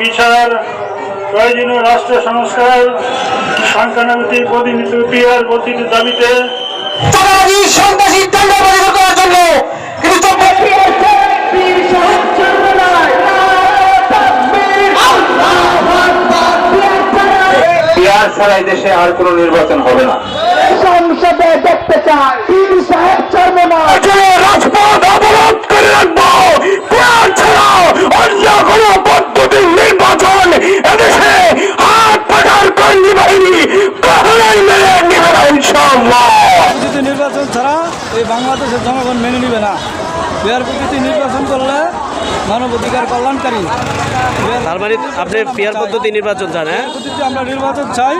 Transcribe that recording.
বিচার প্রয়োজনীয় রাষ্ট্র সংস্কার সংখ্যানুভূতির প্রতিনিধি পিয়ার প্রতিটি দাবিতে ছাড়া এই দেশে আর কোনো নির্বাচন হবে না। সংসদে দেখতে চাই। ছাড়া এই বাংলাদেশের জনগণ মেনে নিবে না। বিহার পদ্ধতি নির্বাচন করলে মানব অধিকার কল্যাণকারী। তার মানে আপনি বিহার পদ্ধতি নির্বাচন চান হ্যাঁ? পদ্ধতি আমরা নির্বাচন চাই।